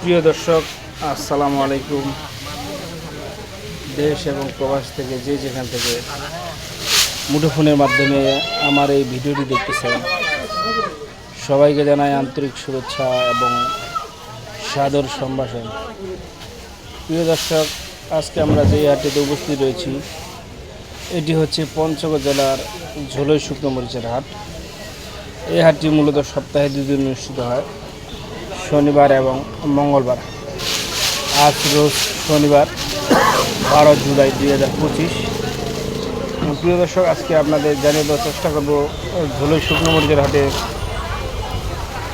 প্রিয় দর্শক, আসসালামু আলাইকুম। দেশ এবং প্রবাস থেকে যে যেখান থেকে মুঠোফোনের মাধ্যমে আমার এই ভিডিওটি দেখতেছেন, সবাইকে জানাই আন্তরিক শুভেচ্ছা এবং সাদর সম্ভাষণ। প্রিয় দর্শক, আজকে আমরা যে হাটটিতে উপস্থিত রয়েছি, এটি হচ্ছে পঞ্চগড় জেলার ঝোলই শুকনো মরিচের হাট। এই হাটটি মূলত সপ্তাহে দুদিন অনুষ্ঠিত হয়। শনিবার এবং মঙ্গলবার। আজ রোজ শনিবার, বারো জুলাই দুই হাজার পঁচিশ। প্রিয় দর্শক, আজকে আপনাদের জানিয়ে দেওয়ার চেষ্টা করব, ঝোলই শুকনো মরিচের হাটে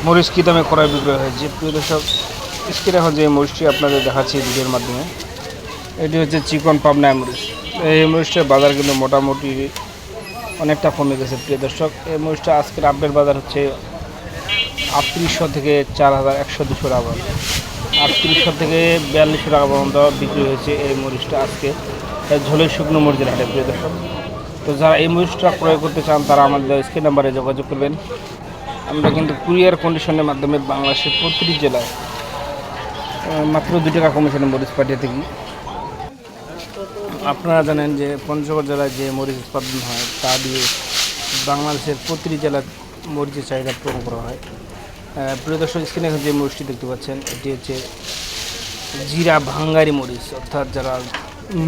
মরিচ কী দামে ক্রয় বিক্রয় হয়েছে। প্রিয় দর্শক, স্ক্রিনে এখন যে মরিচটি আপনাদের দেখাচ্ছি ভিডিওর মাধ্যমে, এটি হচ্ছে চিকন পাবনা মরিচ। এই মরিচটার বাজার কিন্তু মোটামুটি অনেকটা কমে গেছে, প্রিয় দর্শক। এই মরিচটা আজকের আপডেট বাজার হচ্ছে আটত্রিশশো থেকে চার হাজার একশো দুশো টাকা আটত্রিশশো থেকে বিয়াল্লিশশো টাকা পর্যন্ত বিক্রি হয়েছে এই মরিচটা আজকে। ঝোলের শুকনো মরিচের হাটে, প্রিয় দর্শক। তো যারা এই মরিচটা ক্রয় করতে চান, তারা আমাদের স্ক্রিন নাম্বারে যোগাযোগ করবেন। আমরা কিন্তু কুরিয়ার কন্ডিশনের মাধ্যমে বাংলাদেশের প্রতিটি জেলায় মাত্র দু টাকা কমিশনে মরিচ পাঠিয়ে থাকি। আপনারা জানেন যে পঞ্চগড় জেলায় যে মরিচ উৎপাদন হয়, তা দিয়ে বাংলাদেশের প্রতিটি জেলার মরিচের চাহিদা পূরণ করা হয়। আহ, প্রিয় দর্শক স্ক্রিনে এখন যে মরিচটি দেখতে পাচ্ছেন এটি হচ্ছে জিরা ভাঙ্গারি মরিচ। অর্থাৎ যারা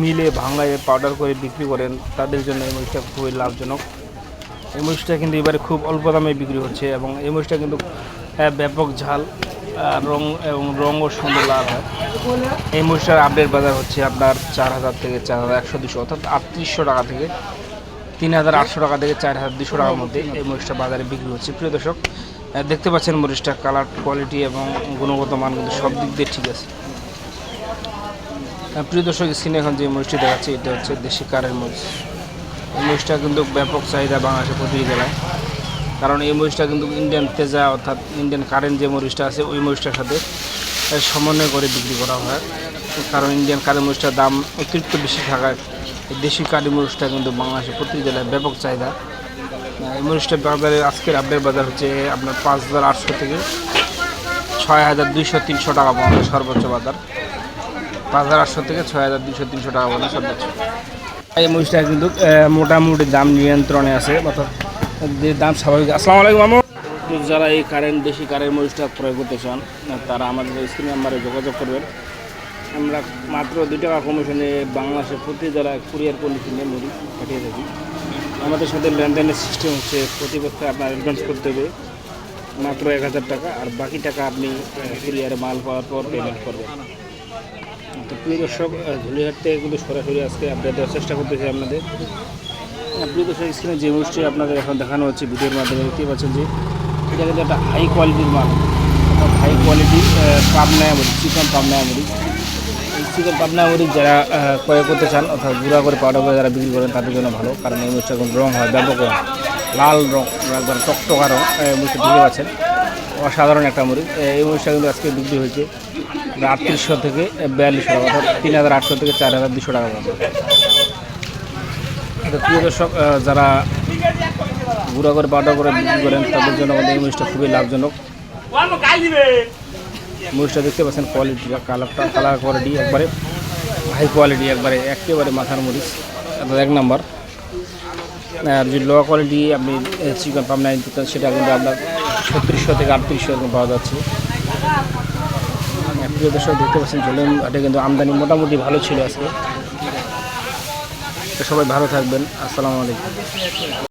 মিলে ভাঙ্গায় পাউডার করে বিক্রি করেন তাদের জন্য এই মরিচটা খুবই লাভজনক। এই মরিচটা কিন্তু এবারে খুব অল্প দামে বিক্রি হচ্ছে এবং এই মরিচটা কিন্তু ব্যাপক ঝাল রং এবং রঙও সুন্দর লাভ হয়। এই মরিচটার আপডেট বাজার হচ্ছে আপনার চার হাজার থেকে চার হাজার একশো দুশো অর্থাৎ আটত্রিশশো টাকা থেকে তিন হাজার আটশো টাকা থেকে চার হাজার দুশো টাকার মধ্যে এই মরিচটা বাজারে বিক্রি হচ্ছে। প্রিয় দর্শক দেখতে পাচ্ছেন মরিচটা কালার কোয়ালিটি এবং গুণগত মান কিন্তু সব দিক দিয়ে ঠিক আছে। প্রিয় দর্শক স্ক্রিনে এখন যে মরিচটি দেখাচ্ছে, এটা হচ্ছে দেশি কারের মরিচ। এই মরিচটা কিন্তু ব্যাপক চাহিদা বাংলাদেশের প্রতিটি জেলায়। কারণ এই মরিচটা কিন্তু ইন্ডিয়ান তেজা অর্থাৎ ইন্ডিয়ান কারেন্ট যে মরিচটা আছে, ওই মরিচটার সাথে সমন্বয় করে বিক্রি করা হয়। কারণ ইন্ডিয়ান কারি মরিচটার দাম অতিরিক্ত বেশি থাকায় দেশি কারি মরিচটা কিন্তু বাংলাদেশের প্রতিটি জেলায় ব্যাপক চাহিদা। এই বাজারে আজকের আপডেট বাজার হচ্ছে আপনার পাঁচ হাজার আটশো থেকে ছয় হাজার দুইশো তিনশো টাকা পর্যন্ত সর্বোচ্চ বাজার। পাঁচ হাজার আটশো থেকে ছয় হাজার দুইশো তিনশো টাকা পর্যন্ত সর্বোচ্চ। এই মরিচটা কিন্তু মোটামুটি দাম নিয়ন্ত্রণে আছে অর্থাৎ যে দাম স্বাভাবিক। আসসালামু আলাইকুম তো যারা এই কারেন্ট দেশি কারেন্ট মরিচটা ক্রয় করতে চান তারা আমাদের স্ক্রিন নাম্বারে যোগাযোগ করবেন। আমরা মাত্র দু টাকা কমিশনে বাংলাদেশের প্রতি জেলায় কুরিয়ার কন্ডিশনে মরিচ পাঠিয়ে থাকি আমাদের সাথে লেনদেনের সিস্টেম হচ্ছে প্রতি আপনার অ্যাডভান্স করতে হবে, মাত্র এক হাজার টাকা, আর বাকি টাকা আপনি কুরিয়ারে মাল পাওয়ার পর পেমেন্ট করবেন। তো প্রিয় দর্শক ঝুলিহাট থেকে কিন্তু সরাসরি আজকে আপডেট দেওয়ার চেষ্টা করতেছি আপনাদের। প্রিয় দর্শক স্ক্রিনে যে মুষ্টি আপনাদের এখন দেখানো হচ্ছে ভিডিওর মাধ্যমে দেখতে পাচ্ছেন যে এটা কিন্তু একটা হাই কোয়ালিটির মাল। হাই কোয়ালিটি মরিচ চিকন পাবনায় মরিচ এই চিকন পাবনায় মরিচ যারা ক্রয় করতে চান অর্থাৎ গুঁড়া করে পাউডার করে যারা বিক্রি করেন, তাদের জন্য ভালো। কারণ এই মরিচটা এখন রং হয়, ব্যাপক রং, লাল রং একবার টকটকা রং এই মরিচটা বুঝতে পারছেন অসাধারণ একটা মরিচ এই মরিচটা কিন্তু আজকে বিক্রি হয়েছে আটত্রিশশো থেকে বিয়াল্লিশশো টাকা, অর্থাৎ তিন হাজার আটশো থেকে চার হাজার দুশো টাকা তো প্রিয় দর্শক যারা গুঁড়া করে পাউডার করে বিক্রি করেন, তাদের জন্য আমাদের এই মরিচটা খুবই লাভজনক। মরিচটা দেখতে পাচ্ছেন কোয়ালিটিটা কালারটা কালার কোয়ালিটি একবারে হাই কোয়ালিটি একবারে একেবারে মাথার মরিচ। এক নাম্বার আর যদি লো কোয়ালিটি আপনি চিকেন পাবনা নিতে চান, সেটা কিন্তু আপনার ছত্রিশশো থেকে আটত্রিশশো এরকম পাওয়া যাচ্ছে। প্রিয় দেখতে পাচ্ছেন ঝোলেন হাটে কিন্তু আমদানি মোটামুটি ভালো ছিল আজকে। সবাই ভালো থাকবেন। আসসালামু আলাইকুম।